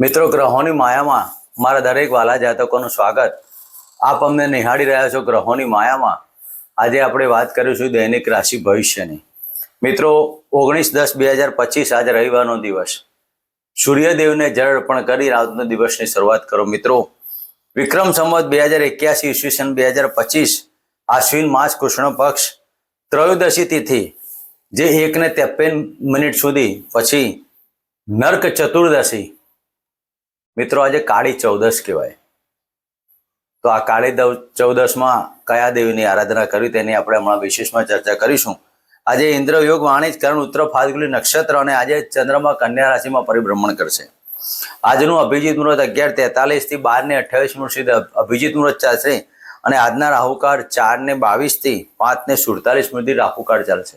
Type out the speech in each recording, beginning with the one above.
મિત્રો, ગ્રહોની માયામાં મારા દરેક વાલા જાતકોનું સ્વાગત. આપ અમને નિહાળી રહ્યા છો ગ્રહોની માયામાં. આજે આપણે વાત કરીશું દૈનિક રાશિ ભવિષ્યની. મિત્રો, ઓગણીસ દસ બે હજાર પચીસ આજે રવિવારનો દિવસ. સૂર્યદેવને જળ અર્પણ કરી રાતનો દિવસની શરૂઆત કરો. મિત્રો, વિક્રમ સંવત બે હજાર એક્યાસી ઈસવીસન બે હજાર પચીસ, આશ્વિન માસ કૃષ્ણ પક્ષ, ત્રયોદશી તિથિ, જે એકને ત્રેપન મિનિટ સુધી, પછી નર્ક ચતુર્દશી મિત્રો, આજે કાળી ચૌદશ કહેવાય. તો આ કાળી ચૌદશમાં કયા દેવીની આરાધના કરવી તેની આપણે હમણાં વિશેષમાં ચર્ચા કરીશું. આજે ઇન્દ્રયોગ વાણી જ કરણ ઉત્તર ફાદગુલી નક્ષત્ર અને આજે ચંદ્રમાં કન્યા રાશિમાં પરિભ્રમણ કરશે. આજનું અભિજીત મુહૂર્ત અગિયાર તેતાલીસથી બાર ને અઠ્યાવીસ મિનિટ સુધી અભિજીત મુહૂર્ત ચાલશે અને આજના રાહુકાળ ચાર ને બાવીસથી પાંચ ને સુડતાલીસ મિનિટ સુધી રાહુકાળ ચાલશે.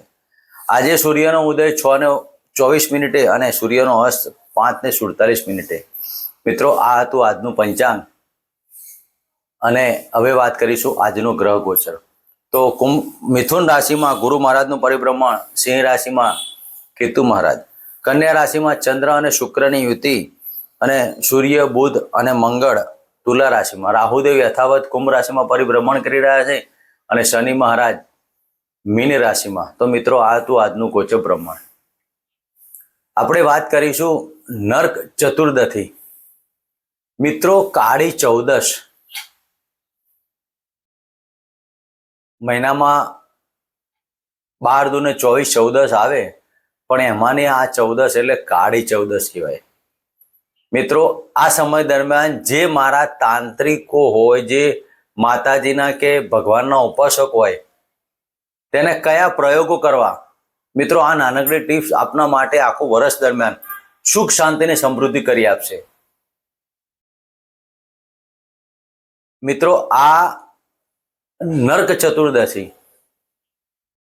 આજે સૂર્યનો ઉદય છ ને ચોવીસ મિનિટે અને સૂર્યનો અસ્ત પાંચ ને સુડતાલીસ મિનિટે. મિત્રો, આ હતું આજનું પંચાંગ. અને હવે વાત કરીશું આજનું ગ્રહ ગોચર. તો કુંભ, મિથુન રાશિમાં ગુરુ મહારાજનું પરિભ્રમણ, સિંહ રાશિમાં કેતુ મહારાજ. કન્યા રાશિમાં ચંદ્ર અને શુક્રની યુતિ અને સૂર્ય, બુધ અને મંગળ તુલા રાશિમાં. રાહુદેવ યથાવત કુંભ રાશિમાં પરિભ્રમણ કરી રહ્યા છે અને શનિ મહારાજ મીન રાશિમાં. તો મિત્રો, આ હતું આજનું ગોચર બ્રહ્માંડ. આપણે વાત કરીશું નર્ક ચતુર્દશી. મિત્રો, કાળી ચૌદશ મહિનામાં બાર દુને ચોવીસ ચૌદશ આવે, પણ એમાંની આ ચૌદશ એટલે કાળી ચૌદશ કહેવાય. મિત્રો, આ સમય દરમિયાન જે મારા તાંત્રિકો હોય, જે માતાજીના કે ભગવાનના ઉપાસક હોય, તેને કયા પ્રયોગો કરવા? મિત્રો, આ નાનકડી ટિપ્સ આપના માટે આખું વર્ષ દરમિયાન સુખ શાંતિને સમૃદ્ધિ કરી આપશે. મિત્રો, આ નર્ક ચતુર્દશી.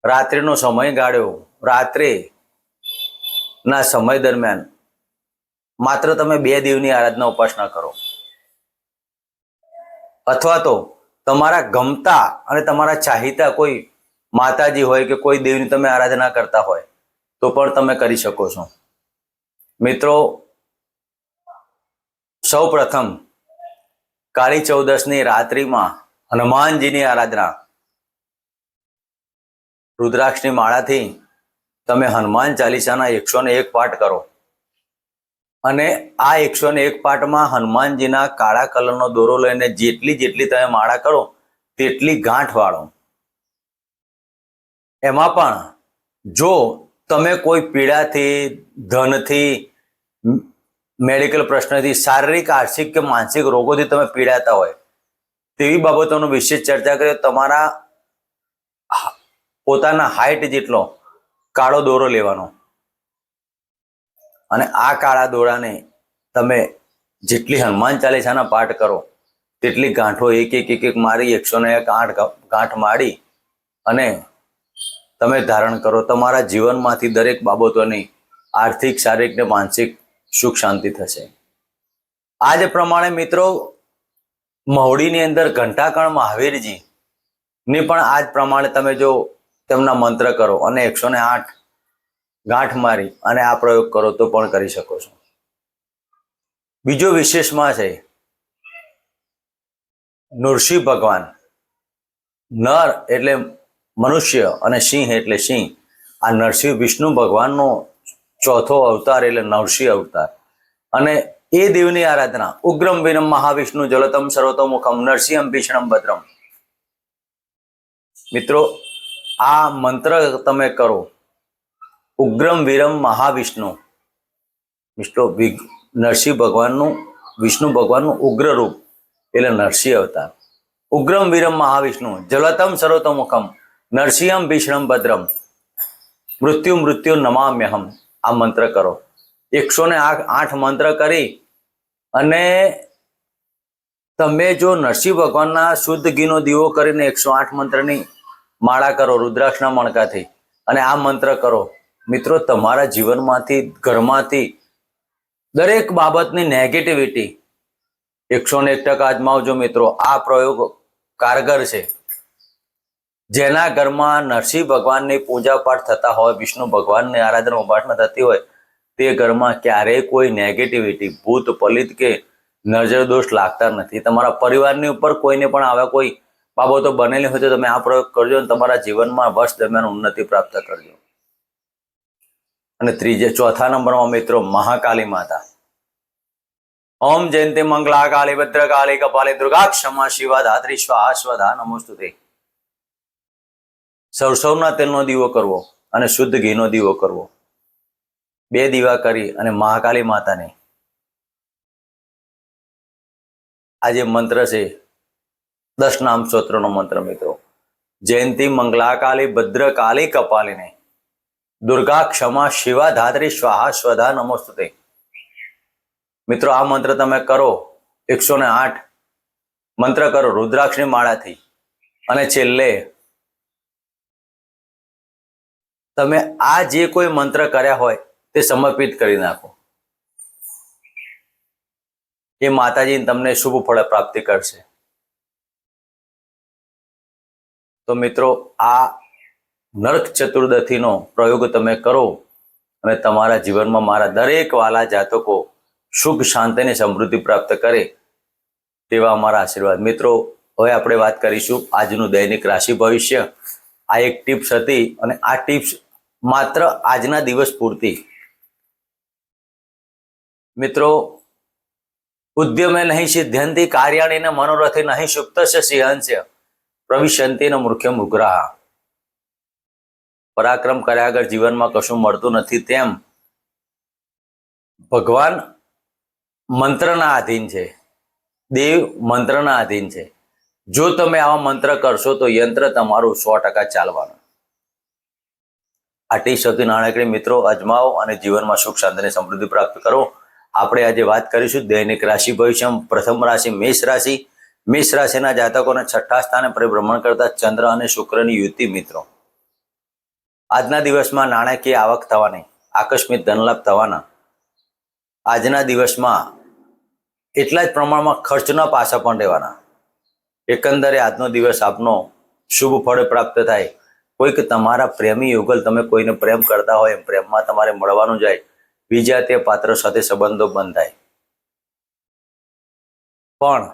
રાત્રિનો સમય ગાળ્યો. રાત્રે ના સમય દરમિયાન માત્ર તમે બે દેવની આરાધના ઉપાસના કરો. અથવા તો તમારા ગમતા અને તમારા ચાહિતા કોઈ માતાજી હોય કે કોઈ દેવની તમે આરાધના કરતા હોય, તો પણ તમે કરી શકો છો. મિત્રો સૌ પ્રથમ કાળી ચૌદશની રાત્રિમાં હનુમાનજીની આરાધના રુદ્રાક્ષની માળાથી તમે હનુમાન ચાલીસાના એકસો ને એક પાઠ કરો. અને આ એકસો ને એક પાઠમાં હનુમાનજીના કાળા કલરનો દોરો લઈને જેટલી જેટલી તમે માળા કરો, તેટલી ગાંઠ વાળો. એમાં પણ જો તમે કોઈ પીડાથી, ધનથી મેડિકલ પ્રશ્નથી શારીરિક, આર્થિક કે માનસિક રોગોથી તમે પીડાતા હોય, તેવી બાબતોનો વિશેષ ચર્ચા કરીએ. તમારા પોતાના હાઈટ જેટલો કાળો દોરો લેવાનો. અને આ કાળા દોરાને તમે જેટલી હનુમાન ચાલીસાના પાઠ કરો, તેટલી ગાંઠો એક એક એક એક મારી એકસો ને એક આઠ ગાંઠ મારી અને તમે ધારણ કરો. તમારા જીવનમાંથી દરેક બાબતોની આર્થિક, શારીરિક ને માનસિક સુખ શાંતિ થશે. આ જ પ્રમાણે મિત્રો, મહુડીની અંદર ઘંટાકણ મહાવીરજી ની પણ આ જ પ્રમાણે તમે જો તેમના મંત્ર કરો અને એકસો ને આઠ ગાંઠ મારી અને આ પ્રયોગ કરો તો પણ કરી શકો છો. બીજો વિશેષમાં છે, નૃસિંહ ભગવાન. નર એટલે મનુષ્ય અને સિંહ એટલે સિંહ. આ નરસિંહ વિષ્ણુ ભગવાનનો ચોથો અવતાર એટલે નરસિંહ અવતાર. અને એ દેવની આરાધના ઉગ્રમ વિનમ મહાવિષ્ણુ જલતમ સર્વતોમુખમ નરસિંહમ ભીષણમ ભદ્રમ. મિત્રો, આ મંત્ર તમે કરો. ઉગ્રમ વિરમ મહાવિષ્ણુ. મિત્રો નરસિંહ ભગવાનનું, વિષ્ણુ ભગવાનનું ઉગ્ર રૂપ એટલે નરસિંહ અવતાર. ઉગ્રમ વિરમ મહાવિષ્ણુ, જલતમ સર્વતોમુખમ નરસિંહમ ભીષણમ ભદ્રમ. મૃત્યુ મૃત્યુ નમામ્યહમ. આ મંત્ર કરો. એકસો ને આઠ મંત્ર કરી અને તમે જો નરસિંહ ભગવાનના શુદ્ધ ઘીનો દીવો કરીને એકસો આઠ મંત્રની માળા કરો રુદ્રાક્ષના મણકાથી અને આ મંત્ર કરો. મિત્રો, તમારા જીવનમાંથી, ઘરમાંથી દરેક બાબતની નેગેટિવિટી એકસો ને એક ટકા અજમાવજો મિત્રો. આ પ્રયોગ કારગર છે. જેના ઘરમાં નરસિંહ ભગવાનની પૂજા પાઠ થતા હોય, વિષ્ણુ ભગવાનની આરાધના ઉપાસના થતી હોય, તે ઘરમાં ક્યારેય કોઈ નેગેટિવિટી ભૂત, પલિત કે નજર દોષ લાગતા નથી. તમારા પરિવારની ઉપર કોઈને પણ આવા કોઈ બાબતો બનેલી હોય તો તમે આ પ્રયોગ કરજો અને તમારા જીવનમાં વર્ષ દરમિયાન ઉન્નતિ પ્રાપ્ત કરજો. અને ત્રીજે, ચોથા નંબરમાં મિત્રો, મહાકાલી માતા. ઓમ જયંતિ મંગલા કાળી ભદ્ર કાળી કપાલી દુર્ગા, ક્ષમા, શિવા, ધાત્રી સ્વાહા સ્વધા નમોસ્તુતે સરસવના તેલનો દીવો કરવો અને શુદ્ધ ઘીનો દીવો કરવો. બે દીવા કરી અને મહાકાલી માતાને. આ જે મંત્ર છે દસ નામ સ્ત્રોત્રનો મંત્ર મિત્રો. જયંતિ મંગલાકાલી ભદ્રકાલી કપાલીને. દુર્ગા ક્ષમા શિવા ધાત્રી સ્વાહા સ્વધા નમોસ્તુતે. મિત્રો, આ મંત્ર તમે કરો એકસો ને આઠ. મંત્ર કરો રુદ્રાક્ષની માળાથી. અને છેલ્લે તમે આ જે કોઈ મંત્ર કર્યા હોય તે સમર્પિત કરી નાખો. એ માતાજી તમને શુભ ફળ પ્રાપ્તિ કરશે. તો મિત્રો, આ નર્ક ચતુર્દશીનો પ્રયોગ તમે કરો અને તમારા જીવનમાં મારા દરેક વાલા જાતકો સુખ, શાંતિ સમૃદ્ધિ પ્રાપ્ત કરે તેવા અમારા આશીર્વાદ. મિત્રો, હવે આપણે વાત કરીશું આજનું દૈનિક રાશિ ભવિષ્ય. આ એક ટિપ્સ હતી અને આ ટિપ્સ માત્ર આજના દિવસ પૂરતી. મિત્રો, ઉદ્યમે નહીં સિદ્ધ્યંતિ કાર્યાણીને મનોરથે નહીં સુપ્તસ્ય સિંહંસ્ય પ્રવિશંતિનો મુખ્ય મુગ્રહ પરાક્રમ કર્યા આગળ જીવનમાં કશું મળતું નથી તેમ ભગવાન મંત્રના આધીન છે. દેવ મંત્રના આધીન છે. જો તમે આવા મંત્ર કરશો તો યંત્ર તમારું સો ટકા ચાલવાનું. આ ટી નાણાકીય મિત્રો, અજમાવો અને જીવનમાં સુખ શાંતિ સમૃદ્ધિ પ્રાપ્ત કરો. આપણે આજે વાત કરીશું દૈનિક રાશિ ભવિષ્ય પ્રથમ રાશિ મેષ રાશિ. મેષ રાશિના જાતકોને છઠ્ઠા સ્થાને પરિભ્રમણ કરતા ચંદ્ર અને શુક્રની યુતિ મિત્રો. આજના દિવસમાં નાણાકીય આવક થવાની, આકસ્મિક ધનલાભ થવાના. આજના દિવસમાં એટલા જ પ્રમાણમાં ખર્ચના પાસા પણ રહેવાના. એકંદરે આજનો દિવસ આપનો શુભ ફળ પ્રાપ્ત થાય. કોઈક તમારા પ્રેમી યુગલ તમે કોઈને પ્રેમ કરતા હોય એમ પ્રેમમાં તમારે મળવાનું જાય, બીજા તે પાત્ર સાથે સંબંધો બંધાય. પણ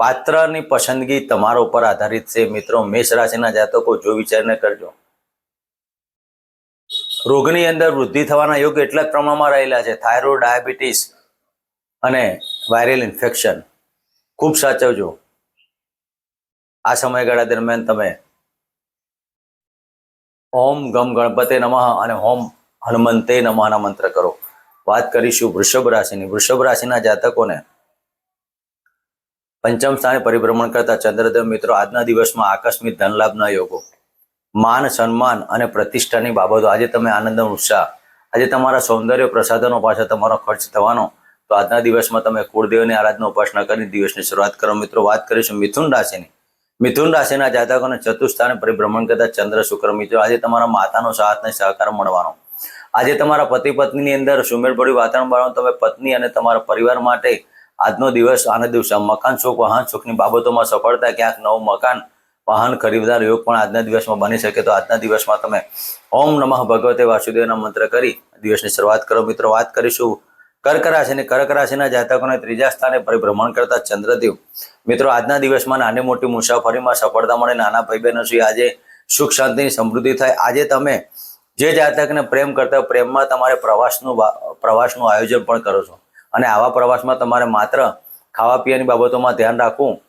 પાત્રની પસંદગી તમારા ઉપર આધારિત છે. મિત્રો, મેષ રાશિના જાતકો જો વિચારને કરજો. રોગની અંદર વૃદ્ધિ થવાના યોગ એટલા જ પ્રમાણમાં રહેલા છે. થાઇરોઇડ, ડાયાબિટીસ અને વાયરલ ઇન્ફેક્શન. ખૂબ સાચવજો. આ સમયગાળા દરમિયાન તમે ઓમ ગમ ગણપતે નમઃ અને ઓમ હનુમંતે નમઃના મંત્ર કરો. વાત કરીશું વૃષભ રાશિની. વૃષભ રાશિના જાતકોને પંચમ સ્થાને પરિભ્રમણ કરતા ચંદ્રદેવ મિત્રો, આજના દિવસમાં આકસ્મિક ધનલાભના યોગો. માન, સન્માન અને પ્રતિષ્ઠાની બાબતો. આજે તમે આનંદ ઉત્સાહ. આજે તમારા સૌંદર્ય પ્રસાધનો પાછળ તમારો ખર્ચ થવાનો. તો આજના દિવસમાં તમે કુળદેવની આરાધના ઉપાસના કરી દિવસની શરૂઆત કરો. મિત્રો, વાત કરીશું મિથુન રાશિની. મિથુન રાશિના જાતકોને ચતુર્સ્થાને પરિભ્રમણ કરતા ચંદ્ર, શુક્ર મિત્રો આજે તમારા માતાનો સાથ અને સહકાર મળવાનો. આજે તમારા પતિ, પત્નીની અંદર સુમેળભર્યું વાતાવરણ બનાવો. તમે પત્ની અને તમારા પરિવાર માટે આજનો દિવસ આનો દિવસ મકાન સુખ, વાહન સુખની બાબતોમાં સફળતા, ક્યાંક નવું મકાન, વાહન ખરીદદાર યોગ પણ આજના દિવસમાં બની શકે. તો આજના દિવસમાં તમે ઓમ નમઃ ભગવતે વાસુદેવના મંત્ર કરી દિવસની શરૂઆત કરો. મિત્રો, વાત કરીશું કર્ક અને કર્ક રાશિના જાતકોને ત્રીજા સ્થાને પરિભ્રમણ કરતા ચંદ્રદેવ. મિત્રો, આજના દિવસમાં નાની મોટી મુસાફરીમાં સફળતા મળે. નાના ભાઈ બહેનો છે આજે સુખ શાંતિની સમૃદ્ધિ થાય. આજે તમે જે જાતકને પ્રેમ કરતા પ્રેમમાં તમારે પ્રવાસનું પ્રવાસનું આયોજન પણ કરો છો. અને આવા પ્રવાસમાં તમારે માત્ર ખાવા પીવાની બાબતોમાં ધ્યાન રાખવું,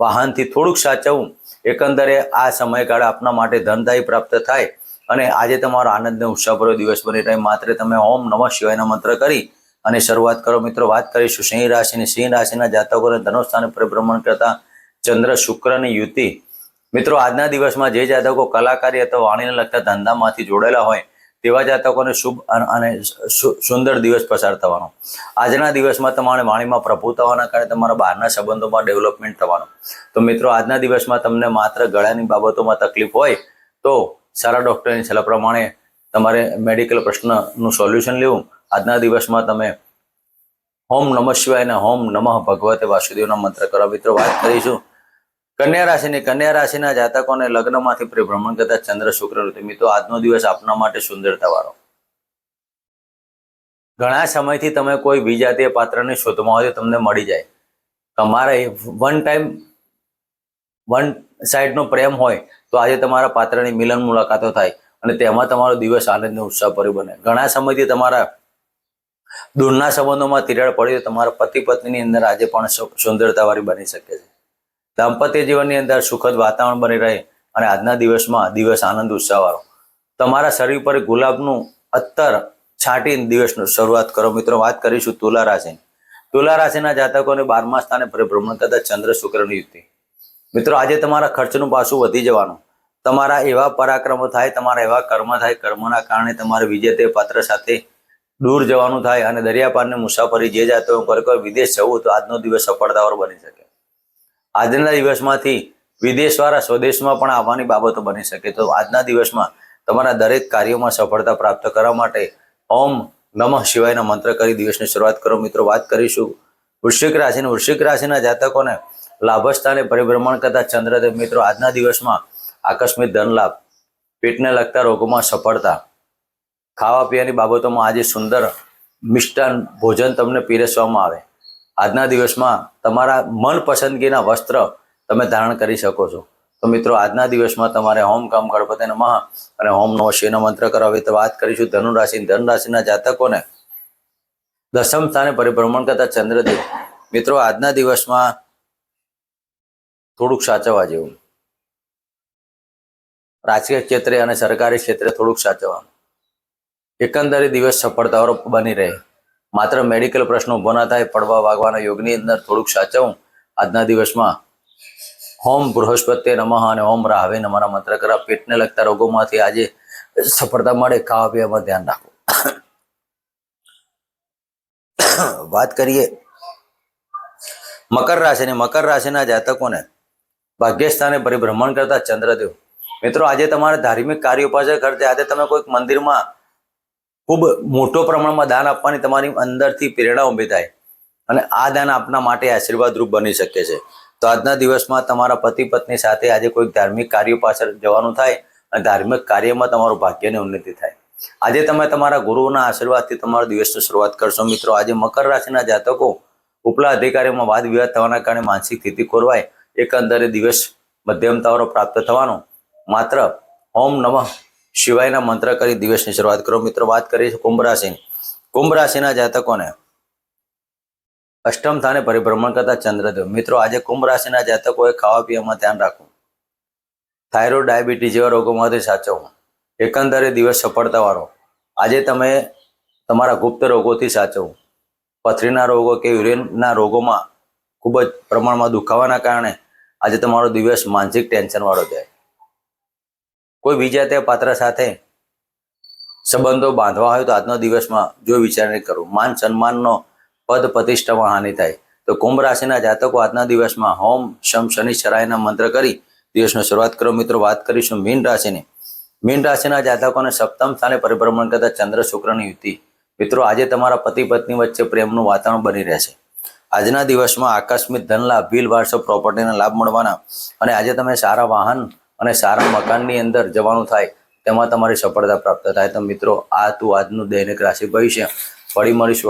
વાહનથી થોડુંક સાચવવું, એકંદરે આ સમયગાળા આપના માટે ધનદાયી પ્રાપ્ત થાય. અને આજે તમારો આનંદ અને ઉત્સાહભર્યો દિવસ બની રહે. માત્ર તમે ઓમ નમઃ શિવાયના મંત્ર કરી અને શરૂઆત કરો મિત્રો, વાત કરીશું સિંહ રાશિની સિંહ રાશિના જાતકોને ધનુસ્થાને પરિભ્રમણ કરતા ચંદ્ર શુક્રની યુતિ. મિત્રો, આજના દિવસમાં જે જાતકો કલાકારી અથવા વાણીને લગતા ધંધામાંથી જોડેલા હોય, તેવા જાતકોને શુભ અન- સુંદર દિવસ પસાર થવાનો. આજના દિવસમાં તમારે વાણીમાં પ્રભુ થવાના કારણે તમારા બહારના સંબંધોમાં ડેવલપમેન્ટ થવાનું. તો મિત્રો, આજના દિવસમાં તમને માત્ર ગળાની બાબતોમાં તકલીફ હોય, તો સારા ડૉક્ટરની સલાહ પ્રમાણે તમારે મેડિકલ પ્રશ્નનું સોલ્યુશન લેવું આજના દિવસમાં તમે હોમ નમઃ શિવાય અને હોમ નમઃ ભગવતે વાસુદેવના મંત્ર કરો. મિત્રો, વાત કરીશું કન્યા રાશિની. કન્યા રાશિના જાતકોને લગ્નમાંથી પરિભ્રમણ કરતા ચંદ્ર, શુક્ર, ઋતુ. મિત્રો, આજનો દિવસ આપના માટે સુંદરતા વાળો ઘણા સમયથી તમે કોઈ વિજાતીય પાત્રની શોધમાં હોય તમને મળી જાય. તમારે વન ટાઈમ વન સાઈડનો પ્રેમ હોય તો આજે તમારા પાત્રની મિલન મુલાકાતો થાય અને તેમાં તમારો દિવસ આનંદ અને ઉત્સાહભર્યો બને. ઘણા સમયથી તમારા દૂરના સંબંધોમાં તિરાડ પડી તમારા પતિ પત્નીની અંદર આજે પણ સુંદરતાવાળી બની શકે છે. દાંપત્ય જીવનની અંદર સુખદ વાતાવરણ બની રહે અને આજના દિવસમાં દિવસ આનંદ ઉત્સાહવાળો. તમારા શરીર પર ગુલાબનું અત્તર છાંટીને દિવસનું શરૂઆત કરો. મિત્રો, વાત કરીશું તુલા રાશિ તુલા રાશિના જાતકોને બારમા સ્થાને પરિભ્રમણ કરતા ચંદ્ર શુક્રની યુક્તિ. મિત્રો, આજે તમારા ખર્ચનું પાસું વધી જવાનું. તમારા એવા પરાક્રમો થાય, તમારા એવા કર્મ થાય, કર્મના કારણે તમારે વિજેતે પાત્ર સાથે દૂર જવાનું થાય અને દરિયાપારની મુસાફરી જે જાતો ખરેખર વિદેશ જવું તો આજનો દિવસ સફળતાવાર બની શકે. આજના દિવસમાંથી વિદેશવાળા સ્વદેશમાં પણ આવવાની બાબતો બની શકે. તો આજના દિવસમાં તમારા દરેક કાર્યોમાં સફળતા પ્રાપ્ત કરવા માટે ઓમ નમઃ શિવાયના મંત્ર કરી દિવસની શરૂઆત કરો. મિત્રો, વાત કરીશું વૃશ્ચિક રાશિની. વૃશ્ચિક રાશિના જાતકોને લાભસ્થાને પરિભ્રમણ કરતા ચંદ્રદેવ મિત્રો, આજના દિવસમાં આકસ્મિક ધન લાભ પેટને લગતા રોગોમાં સફળતા ખાવા પીવાની બાબતોમાં આજે સુંદર મિષ્ટાન ભોજન તમને પીરસવામાં આવે. આજના દિવસમાં તમારા મનપસંદગીના વસ્ત્ર તમે ધારણ કરી શકો છો. તો મિત્રો, આજના દિવસમાં તમારે હોમ કામ ગણપતિ નમઃ અને હોમ નમઃ શિવનો મંત્ર કરાવે તો વાત કરીશું ધનુ રાશિ ધન રાશિના જાતકોને. દસમ સ્થાને પરિભ્રમણ કરતા ચંદ્રદેવ. મિત્રો, આજના દિવસમાં થોડુંક સાચવવા જેવું. રાજકીય ક્ષેત્રે અને સરકારી ક્ષેત્રે થોડુંક સાચવવાનું. એકંદરે દિવસ સફળતાઓ બની રહે. માત્ર મેડિકલ પ્રશ્નો ઊભો ના થાય, પડવા વાગવાના યોગની અંદર થોડુંક સાચવું. આજના દિવસમાં હોમ બૃહસ્પતિ નમઃ અને હોમ રાહવે નમઃના મંત્ર કરા પેટને લગતા રોગોમાંથી આજે સફળતા મળે ખાવા પીવામાં ધ્યાન રાખો. વાત કરીએ મકર રાશિની. મકર રાશિના જાતકોને ભાગ્યસ્થાને પરિભ્રમણ કરતા ચંદ્રદેવ. મિત્રો, આજે તમારે ધાર્મિક કાર્યો પાછળ કરતા આજે તમે કોઈક મંદિરમાં ખૂબ મોટો પ્રમાણમાં દાન આપવાની તમારી અંદરથી પ્રેરણા ઊભી થાય અને આ દાન આપના માટે આશીર્વાદરૂપ બની શકે છે. તો આજના દિવસમાં તમારા પતિ પત્ની સાથે આજે કોઈક ધાર્મિક કાર્યો પાછળ જવાનું થાય અને ધાર્મિક કાર્યમાં તમારું ભાગ્યની ઉન્નતિ થાય. આજે તમે તમારા ગુરુઓના આશીર્વાદથી તમારા દિવસની શરૂઆત કરશો. મિત્રો, આજે મકર રાશિના જાતકો ઉપલા અધિકારીઓમાં વાદ વિવાદ થવાના કારણે માનસિક સ્થિતિ ખોરવાય. એકંદરે દિવસ મધ્યમતાઓ પ્રાપ્ત થવાનો. માત્ર ઓમ નમઃ. શિવાયના મંત્ર કરી દિવસની શરૂઆત કરો. મિત્રો, વાત કરીએ કુંભ રાશિની. કુંભ રાશિના જાતકોને અષ્ટમ સ્થાને પરિભ્રમણ કરતા ચંદ્રદેવ મિત્રો, આજે કુંભ રાશિના જાતકોએ ખાવા પીવામાં ધ્યાન રાખવું. થાઇરોઇડ, ડાયાબિટીસ જેવા રોગોમાંથી સાચવવું. એકંદરે દિવસ સફળતાવાળો આજે તમે તમારા ગુપ્ત રોગોથી સાચવવું. પથરીના રોગો કે યુરિનના રોગોમાં ખૂબ જ પ્રમાણમાં દુખાવાના કારણે આજે તમારો દિવસ માનસિક ટેન્શન વાળો જાય. કોઈ બીજા તે પાત્ર સાથે સંબંધો બાંધવા હોય તો આજનો દિવસમાં જો વિચારણી કરવું માન સન્માનનો પદ પ્રતિષ્ઠામાં હાનિ થાય. તો કુંભ રાશિના જાતકો આજના દિવસમાં હોમ, શમ, શનિ શરાયના મંત્ર કરી દિવસની શરૂઆત કરો. મિત્રો, વાત કરીશું મીન રાશિની. મીન રાશિના જાતકોને સપ્તમ સ્થાને પરિભ્રમણ કરતા ચંદ્ર, શુક્રની યુતિ. મિત્રો, આજે તમારા પતિ પત્ની વચ્ચે પ્રેમનું વાતાવરણ બની રહેશે. આજના દિવસમાં આકસ્મિક ધન લાભ બિલ, વારસો પ્રોપર્ટીના લાભ મળવાના. અને આજે તમે સારા વાહન અને સારા મકાનની અંદર જવાનું થાય, તેમાં તમારી સફળતા પ્રાપ્ત થાય. તો મિત્રો, આ તું આજનું દૈનિક રાશિ ભવિષ્ય ફરી મળીશું.